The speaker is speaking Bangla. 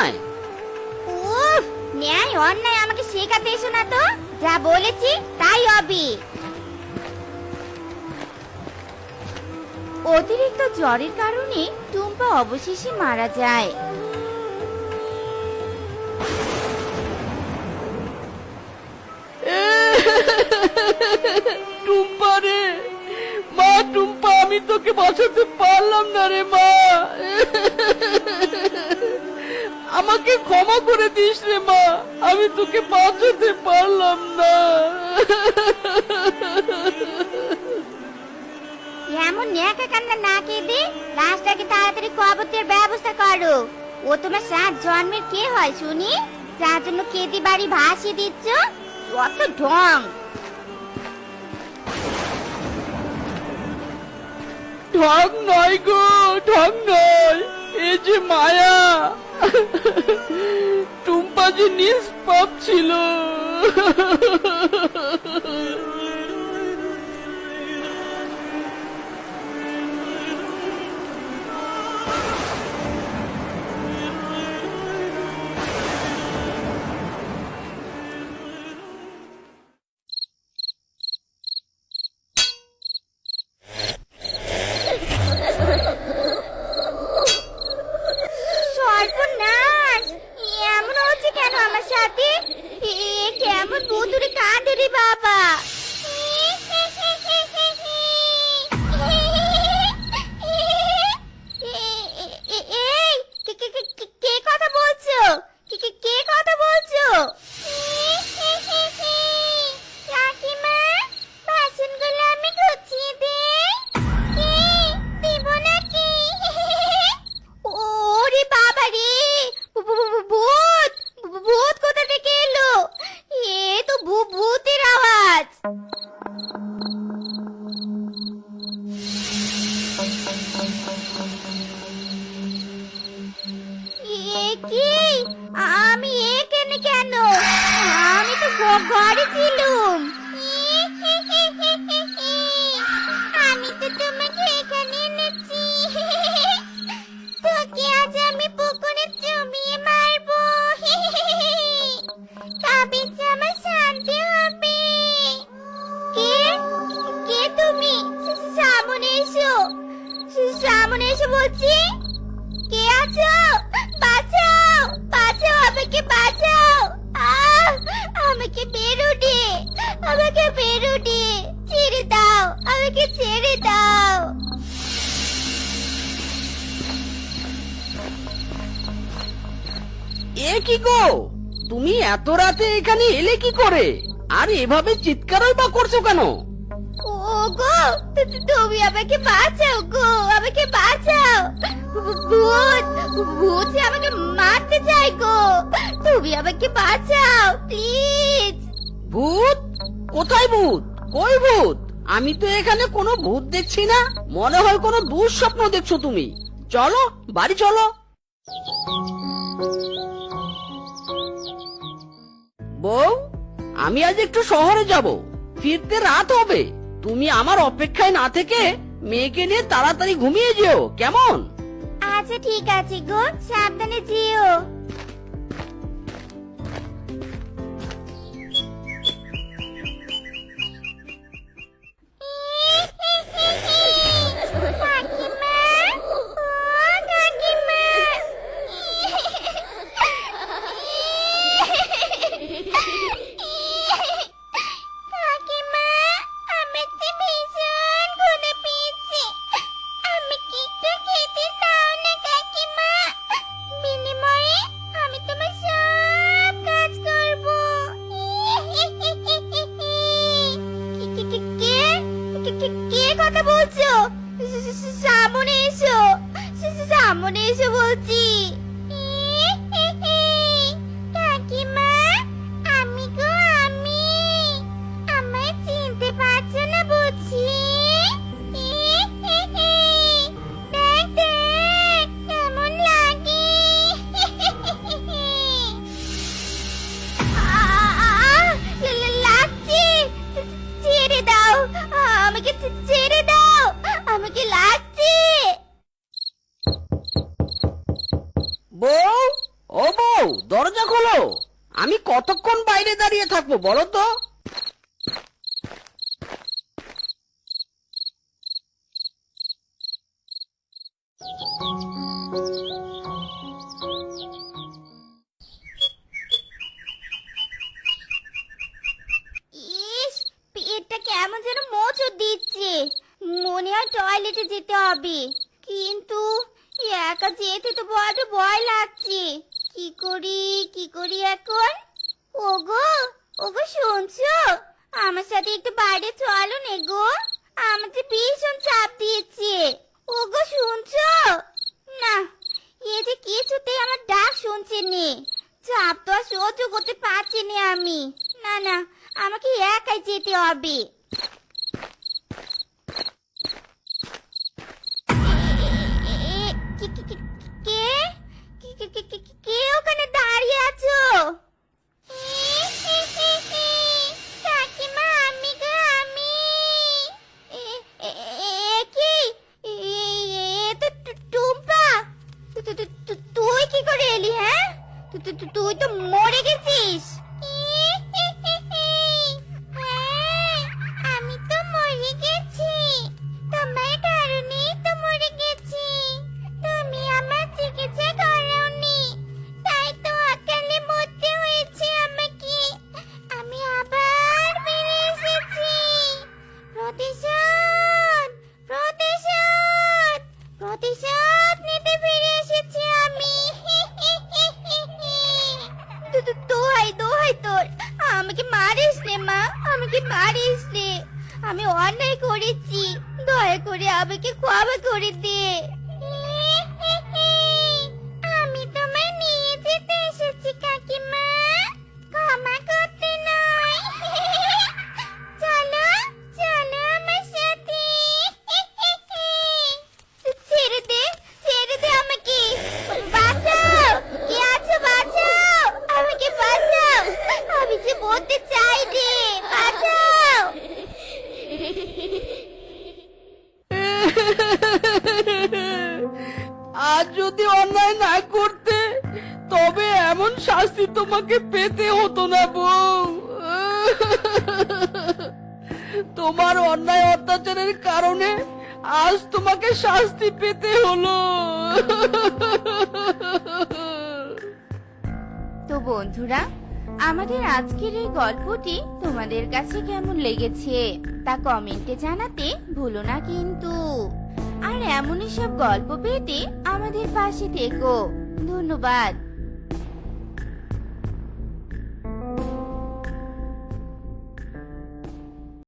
অন্যায় উফ ন্যায় অন্যায় আমাকে শেখাতে এসো না তো। যা বলেছি তাই হবে। অতিরিক্ত জ্বরের কারণে টুম্পা অবশেষে মারা যায়। টুম্পা রে মা টুম্পা আমি তোকে বাঁচাতে পারলাম না রে মা। আমাকে ক্ষমা করে দিস রে মা। আমি তোকে বাঁচাতে পারলাম না। এমন ন্যাকা কান্না না কেঁদে লাশটাকে তাড়াতাড়ি কবরের ব্যবস্থা করো। ও তোমার সাত জন্মের কে হয় শুনি? যার জন্য কেদি বাড়ি ভাসিয়ে দিচ্ছ? অত ঢং। ঢং নয় গো ঢং নয়। এ যে মায়া টুম্পা যে নিষ্পাপ ছিল। কাঁদে রে ঘ- ঘরে ছিলুম আমি তো তোমাকে এখানে এনেছি। তোকে আজ আমি পুকুরে জমিয়ে মারবো। তবে যে আমার শান্তি হবে। কে? কে তুমি? সামনে এসো। সামনে এসো বলছি। আমাকে ছেড়ে দাও। এ কি গো? তুমি এত রাতে এখানে এলে কি করে? আর এভাবে চিৎকারই বা করছ কেন? ও গো তু- তুমি আমাকে বাঁচাও গো আমাকে বাঁচাও। ভূত ভূত আমাকে মারতে চাই গো তুমি আমাকে বাঁচাও প্লিজ। ভূত? কোথায় ভূত? কই ভূত? আমি তো এখানে কোনো ভূত দেখছি না। মনে হয় কোনো দুঃস্বপ্ন দেখছ তুমি। চলো, বাড়ি চলো। বউ, আমি আজ একটু শহরে যাব। ফিরতে রাত হবে। তুমি আমার অপেক্ষায় না থেকে মেয়েকে নিয়ে তাড়াতাড়ি ঘুমিয়ে যেও। কেমন? আচ্ছা ঠিক আছে গো। সাবধানে যেও। সামনে এসো সামনে এসো বলছি বাইরে দাঁড়িয়ে থাকব, বলো তো। ইস, পেটটা কেমন যেন দিচ্ছে। মনে হয় টয়লেটে যেতে হবে। কিন্তু একা যেতে তো বড্ড ভয় লাগছে। কি করি কি করি এখন? ওগো ওগো শুনছো? আমার সাথে একটু বাইরে চলো নে গো। আমার যে ভীষণ চাপ দিয়েছে। ওগো, শুনছো? না, এ যে কিছুতেই আমার ডাক শুনছে নে। চাপ তো আর সহ্য করতে পারছি না আমি। না না, আমাকে একাই যেতে হবে। মারিস রে আমি অন্যায় করেছি। দয়া করে আমাকে ক্ষমা করে দে। আজ যদি অন্যায় না করতে, তবে এমন শাস্তি তোমাকে পেতে হতো না বউ। তোমার অন্যায় অত্যাচারের কারণে আজ তোমাকে শাস্তি পেতে হলো। তো বন্ধুরা, আমাদের আজকের এই গল্পটি তোমাদের কাছে কেমন লেগেছে তা কমেন্টে জানাতে ভুলো না কিন্তু। আর এমনই সব গল্প পেতে আমাদের পাশে থেকো। ধন্যবাদ।